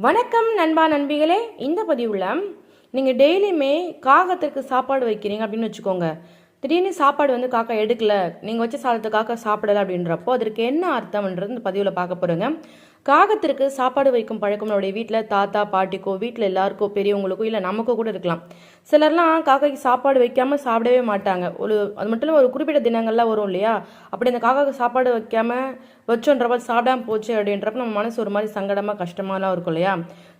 வணக்கம் நண்பா நண்பிகளே இந்த பதிவில் நீங்கள் டெய்லியுமே காகத்திற்கு சாப்பாடு வைக்கிறீங்க அப்படின்னு வச்சுக்கோங்க. திடீர்னு சாப்பாடு வந்து காக்கா எடுக்கல நீங்கள் வச்ச சாதத்தை காக்கா சாப்பிடலை அப்படின்றப்போ அதற்கு என்ன அர்த்தம்ன்றது இந்த பதிவில் பார்க்க போகிறோங்க காகத்திற்கு சாப்பாடு வைக்கும் பழக்கம் நம்மளுடைய வீட்டில் தாத்தா பாட்டிக்கோ வீட்டில் எல்லாருக்கோ பெரியவங்களுக்கோ இல்லை நமக்கோ கூட இருக்கலாம். சிலர்லாம் காக்காய்க்கு சாப்பாடு வைக்காமல் சாப்பிடவே மாட்டாங்க. ஒரு அது மட்டும் இல்லாமல் ஒரு குறிப்பிட்ட தினங்கள்லாம் வரும் இல்லையா? அப்படி அந்த காக்காக்கு சாப்பாடு வைக்காமல் வச்சோன்றப்ப சாப்பிடாம போச்சு அப்படின்றப்ப நம்ம மனசு ஒரு மாதிரி சங்கடமாக கஷ்டமாலாம் இருக்கும் இல்லையா?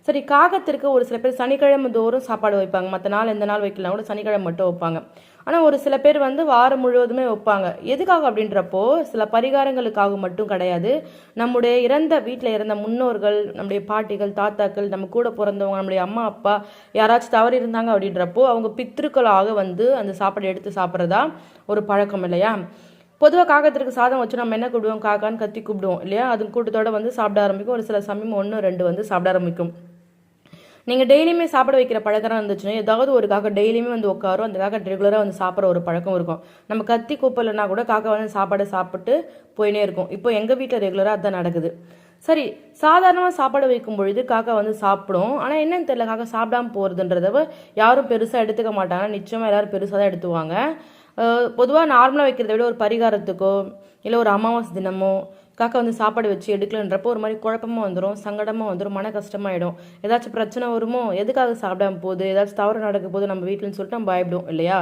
சரி காகத்திற்கு ஒரு சில பேர் சனிக்கிழமை தோறும் சாப்பாடு வைப்பாங்க. மற்ற நாள் எந்த நாள் வைக்கலாம் கூட சனிக்கிழமை மட்டும் வைப்பாங்க. ஆனால் ஒரு சில பேர் வந்து வாரம் முழுவதுமே வைப்பாங்க. எதுக்காக அப்படின்றப்போ சில பரிகாரங்களுக்காக மட்டும் கிடையாது. நம்முடைய இறந்த வீட்டில் இறந்த முன்னோர்கள் நம்முடைய பாட்டிகள் தாத்தாக்கள் நம்ம கூட பிறந்தவங்க நம்முடைய அம்மா அப்பா யாராச்சும் தவறி இருந்தாங்க அப்படின்றப்போ அவங்க பித்திருக்களாக வந்து அந்த சாப்பாடு எடுத்து சாப்பிட்றதா ஒரு பழக்கம் இல்லையா? பொதுவாக காகத்திற்கு சாதம் வச்சு நம்ம என்ன கூப்பிடுவோம்? காக்கான்னு கத்தி கூப்பிடுவோம் இல்லையா? அது கூட்டத்தோட வந்து சாப்பிட ஆரம்பிக்கும். ஒரு சில சமயம் ஒன்று ரெண்டு வந்து சாப்பிட ஆரம்பிக்கும். நீங்கள் டெய்லியுமே சாப்பிட வைக்கிற பழக்கம் இருந்துச்சுன்னா ஏதாவது ஒரு காக்கா டெய்லியுமே வந்து உட்காரும் அந்த காக்கா ரெகுலராக வந்து சாப்பிட்ற ஒரு பழக்கம் இருக்கும். நம்ம கத்தி கூப்பிடலன்னா கூட காக்கா வந்து சாப்பாடை சாப்பிட்டு போயினே இருக்கும். இப்போ எங்கள் வீட்டில் ரெகுலராக அதுதான் நடக்குது. சரி சாதாரணமாக சாப்பாடு வைக்கும் பொழுது காக்கா வந்து சாப்பிடும். ஆனால் என்னன்னு தெரியல காக்கா சாப்பிடாம போகிறதுன்றத யாரும் பெருசாக எடுத்துக்க மாட்டாங்க. நிச்சயமாக எல்லாரும் பெருசாக தான் எடுத்துவாங்க. பொதுவாக நார்மலாக வைக்கிறத விட ஒரு பரிகாரத்துக்கோ இல்லை ஒரு அமாவாசை தினமோ காக்கா வந்து சாப்பாடு வச்சு எடுக்கலன்றப்போ ஒரு மாதிரி குழப்பமாக வந்துடும் சங்கடமாக வந்துடும் மன கஷ்டமாயிடும். ஏதாச்சும் பிரச்சனை வருமோ எதுக்காக சாப்பிடாம போகுது ஏதாச்சும் தவறு நடக்க போது நம்ம வீட்டில்னு சொல்லிட்டு நம்ம பயப்படும் இல்லையா?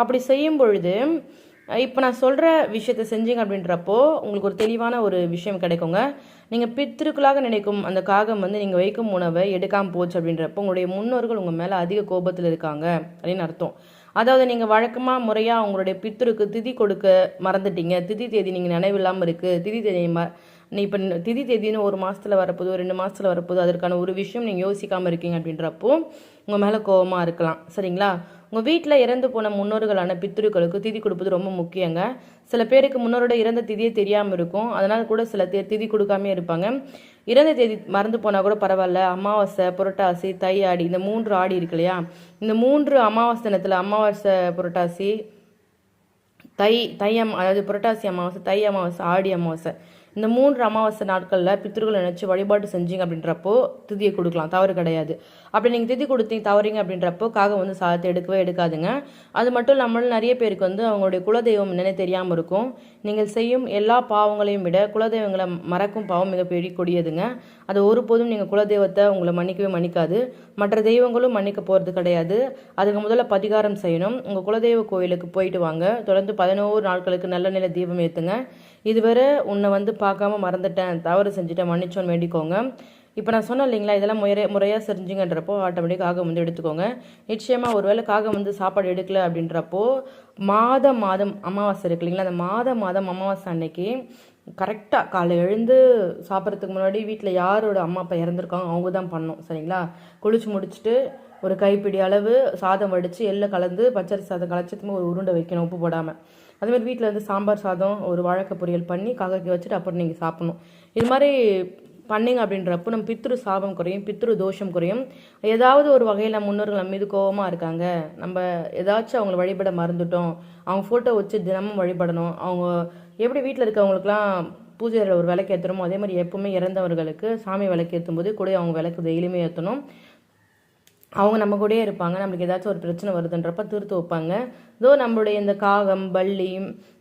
அப்படி செய்யும் பொழுது இப்போ நான் சொல்கிற விஷயத்தை செஞ்சீங்க அப்படின்றப்போ உங்களுக்கு ஒரு தெளிவான ஒரு விஷயம் கிடைக்குங்க. நீங்கள் பித்திருக்களாக நினைக்கும் அந்த காகம் வந்து நீங்கள் வைக்கும் உணவை எடுக்காமல் போச்சு அப்படின்றப்போ உங்களுடைய முன்னோர்கள் உங்கள் மேலே அதிக கோபத்தில் இருக்காங்க அப்படின்னு அர்த்தம். அதாவது நீங்கள் வழக்கமாக முறையாக உங்களுடைய பித்தருக்கு திதி கொடுக்க மறந்துட்டீங்க. திதி தேதி நீங்கள் நினைவில்லாமல் இருக்குது திதி தேதி ம இப்போ திதி தேதின்னு ஒரு மாதத்தில் வரப்போது ரெண்டு மாதத்தில் வரப்போது அதற்கான ஒரு விஷயம் நீங்கள் யோசிக்காமல் இருக்கீங்க அப்படின்றப்போ உங்கள் மேலே கோபமாக இருக்கலாம். சரிங்களா? உங்கள் வீட்டில் இறந்து போன முன்னோர்களான பித்திருக்களுக்கு திதி கொடுப்பது ரொம்ப முக்கியங்க. சில பேருக்கு முன்னோரோட இறந்த திதியே தெரியாமல் இருக்கும். அதனால் கூட சில திதி கொடுக்காமே இருப்பாங்க. இறந்த தேதி மறந்து போனால் கூட பரவாயில்ல. அமாவாசை புரட்டாசி தை ஆடி இந்த மூன்று ஆடி இருக்கு இல்லையா? இந்த மூன்று அமாவாசை தினத்தில் அமாவாசை புரட்டாசி தை தை அம் அதாவது புரட்டாசி அமாவாசை தை அமாவாசை ஆடி அமாவாசை இந்த மூன்று அமாவாசை நாட்களில் பித்திருக்களை நினச்சி வழிபாடு செஞ்சீங்க அப்படின்றப்போ திதியை கொடுக்கலாம். தவறு கிடையாது. அப்படி நீங்கள் திதி கொடுத்தீங்க தவறீங்க அப்படின்றப்போ காகம் வந்து சாதத்தை எடுக்கவே எடுக்காதுங்க. அது மட்டும் இல்லாமல் நிறைய பேருக்கு வந்து அவங்களுடைய குலதெய்வம் நினை தெரியாமல் இருக்கும். நீங்கள் செய்யும் எல்லா பாவங்களையும் விட குலதெய்வங்களை மறக்கும் பாவம் மிகப்பெரிய கொடியதுங்க. அது ஒருபோதும் நீங்கள் குலதெய்வத்தை உங்களை மன்னிக்கவே மன்னிக்காது. மற்ற தெய்வங்களும் மன்னிக்க போகிறது கிடையாது. அதுக்கு முதல்ல பதிகாரம் செய்யணும். உங்கள் குலதெய்வ கோயிலுக்கு போயிட்டு வாங்க. தொடர்ந்து பதினோரு நாட்களுக்கு நல்ல நில தீபம் ஏற்றுங்க இதுவரை உன்னை வந்து பார்க்காம மறந்துட்டேன் தவறு செஞ்சுட்டேன் மன்னிச்சோன்னு வேண்டிக்கோங்க. இப்போ நான் சொன்னேன் இல்லைங்களா இதெல்லாம் முறை முறையாக செஞ்சுங்கன்றப்போ ஆட்டோமேட்டிக் காகம் வந்து எடுத்துக்கோங்க. நிச்சயமாக ஒருவேளை காகம் வந்து சாப்பாடு எடுக்கல அப்படின்றப்போ மாதம் மாதம் அமாவாசை இருக்கு இல்லைங்களா அந்த மாதம் மாதம் அமாவாசை அன்னைக்கு கரெக்டாக காலை எழுந்து சாப்பிட்றதுக்கு முன்னாடி வீட்டில் யாரோட அம்மா அப்பா இறந்துருக்காங்க அவங்க தான் பண்ணோம் சரிங்களா? குளிச்சு முடிச்சுட்டு ஒரு கைப்பிடி அளவு சாதம் வடித்து எள்ளை கலந்து பச்சரிசி சாதம் கலச்சத்துமே ஒரு உருண்டை வைக்கணும் உப்பு போடாமல் அதுமாதிரி வீட்டில் வந்து சாம்பார் சாதம் ஒரு வாழைக்காய் பொரியல் பண்ணி காக்காய்க்கு வச்சுட்டு அப்புறம் நீங்கள் சாப்பிடணும். இது மாதிரி பண்ணிங்க அப்படின்றப்போ நம்ம பித்ரு சாபம் குறையும் பித்ரு தோஷம் குறையும். ஏதாவது ஒரு வகையில் முன்னோர்கள் நம்ம மீது கோபமாக இருக்காங்க. நம்ம ஏதாச்சும் அவங்கள வழிபட மறந்துட்டோம். அவங்க ஃபோட்டோ வச்சு தினமும் வழிபடணும். அவங்க எப்படி வீட்டில் இருக்கவங்களுக்குலாம் பூஜையில் ஒரு விளக்கு ஏற்றுறோமோ அதே மாதிரி எப்பவுமே இறந்தவர்களுக்கு சாமி விளக்கு ஏற்றும் போது கூட அவங்க விளக்கு டெய்லியுமே ஏற்றணும் அவங்க நம்ம கூடயே இருப்பாங்க. நம்மளுக்கு ஏதாச்சும் ஒரு பிரச்சனை வருதுன்றப்ப தீர்த்து வைப்பாங்க. இதோ நம்மளுடைய இந்த காகம் பள்ளி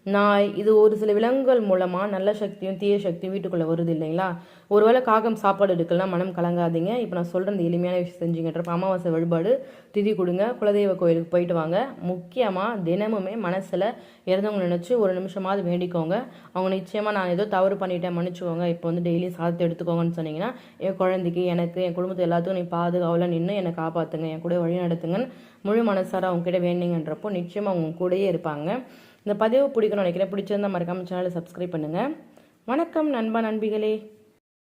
நாய் இது ஒரு சில விலங்குகள் மூலமாக நல்ல சக்தியும் தீய சக்தியும் வீட்டுக்குள்ளே வருது இல்லைங்களா? ஒருவேளை காகம் சாப்பாடு எடுக்கலாம் மனம் கலங்காதீங்க. இப்போ நான் சொல்கிற இந்த எளிமையான விஷயம் செஞ்சுங்கன்றப்ப அமாவாசை வழிபாடு திதி கொடுங்க. குலதெய்வ கோயிலுக்கு போயிட்டு வாங்க. முக்கியமாக தினமுமே மனசில் இறந்தவங்க நினச்சி ஒரு நிமிஷமாவது வேண்டிக்கோங்க. அவங்க நிச்சயமாக நான் ஏதோ தவறு பண்ணிட்டேன் மன்னிச்சுக்கோங்க. இப்போ வந்து டெய்லியும் சாதத்தை எடுத்துக்கோங்கன்னு சொன்னீங்கன்னா என் குழந்தைக்கு எனக்கு என் குடும்பத்தை எல்லாத்துக்கும் நீ பாதுகாவலாக நின்று என்னை காப்பாற்றுங்க என் கூட வழி நடத்துங்கன்னு முழு மனசார அவங்க கிட்ட வேண்டிங்கன்றப்போ நிச்சயமாக அவங்க கூடயே இருப்பாங்க. இந்த பதிவு பிடிக்கணும்னு நினைக்கிறேன். பிடிச்சிருந்தா மறக்காம சேனலை சப்ஸ்கிரைப் பண்ணுங்கள் வணக்கம் நண்பா நண்பிகளே.